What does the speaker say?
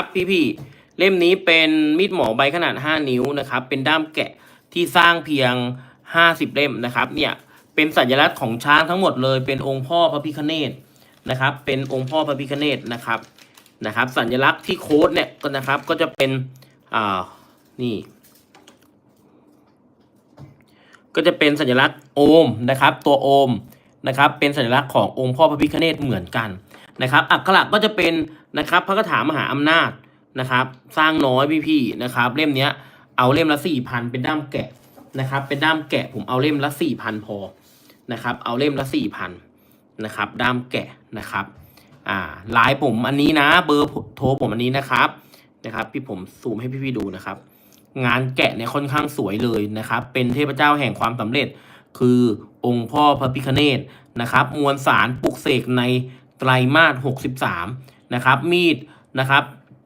นะครับพี่ๆเล่มนี้เป็นมีดหมอใบขนาด 5 นิ้วนะครับเป็นด้ามแกะที่สร้างเพียง 50 เล่มนะครับเนี่ยเป็นสัญลักษณ์ของช้างทั้งหมดเลยเป็นองค์พ่อพระพิฆเนศนะครับเป็นองค์พ่อพระพิฆเนศนะครับนะครับ สัญลักษณ์ที่โค้ดเนี่ยก็นะครับก็จะเป็นอ่านี่ก็จะเป็นสัญลักษณ์โอมนะครับ ตัวโอม นะครับเป็นสัญลักษณ์ขององค์พ่อพระพิฆเนศเหมือนกันนะครับอักขระก็จะเป็นนะครับพระคาถามหาอำนาจนะครับ สร้างน้อยพี่ๆนะครับ เล่มเนี้ยเอาเล่มละสี่พันเป็นด้ามแกะนะครับ เป็นด้ามแกะผมเอาเล่มละสี่พันพอนะครับ เอาเล่มละสี่พันนะครับ ด้ามแกะนะครับอ่าลน์ผมอันนี้นะ เบอร์โทรผมอันนี้นะครับนะครับ พี่ผมซูมให้พี่ๆดูนะครับ งานแกะเนี่ยค่อนข้างสวยเลยนะครับ เป็นเทพเจ้าแห่งความสำเร็จ คือองค์พ่อพระพิฆเนศนะครับ มวลสารปลุกเสกในไตรมาส 63 นะครับ มีดนะครับ